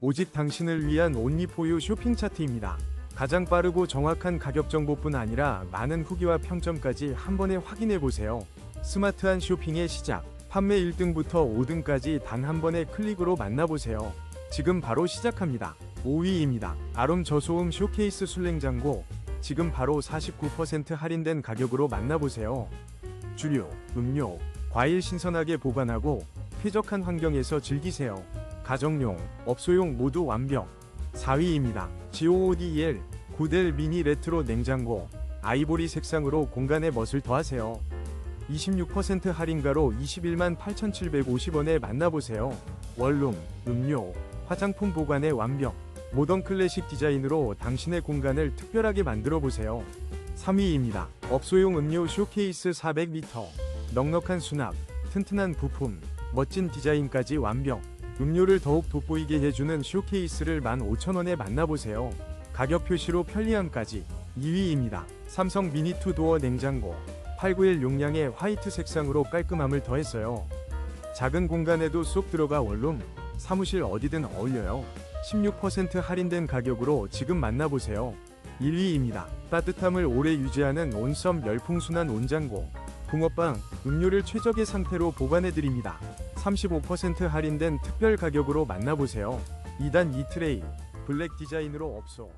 오직 당신을 위한 온리포유 쇼핑 차트입니다. 가장 빠르고 정확한 가격 정보뿐 아니라 많은 후기와 평점까지 한 번에 확인해 보세요. 스마트한 쇼핑의 시작. 판매 1등부터 5등까지 단 한 번의 클릭으로 만나보세요. 지금 바로 시작합니다. 5위입니다. 아롬 저소음 쇼케이스 술냉장고. 지금 바로 49% 할인된 가격으로 만나보세요. 주류, 음료, 과일 신선하게 보관하고 쾌적한 환경에서 즐기세요. 가정용, 업소용 모두 완벽. 4위입니다. GOODL 고델 미니 레트로 냉장고. 아이보리 색상으로 공간의 멋을 더하세요. 26% 할인가로 21만 8,750원에 만나보세요. 원룸, 음료, 화장품 보관의 완벽. 모던 클래식 디자인으로 당신의 공간을 특별하게 만들어 보세요. 3위입니다. 업소용 음료 쇼케이스 400m. 넉넉한 수납, 튼튼한 부품, 멋진 디자인까지 완벽. 음료를 더욱 돋보이게 해주는 쇼케이스를 15,000원에 만나보세요. 가격 표시로 편리함까지 2위입니다. 삼성 미니 투도어 냉장고 891 용량의 화이트 색상으로 깔끔함을 더했어요. 작은 공간에도 쏙 들어가 원룸, 사무실 어디든 어울려요. 16% 할인된 가격으로 지금 만나보세요. 1위입니다. 따뜻함을 오래 유지하는 온썸 열풍순환 온장고. 붕어빵, 음료를 최적의 상태로 보관해드립니다. 35% 할인된 특별 가격으로 만나보세요. 2단 2트레이, 블랙 디자인으로 업소.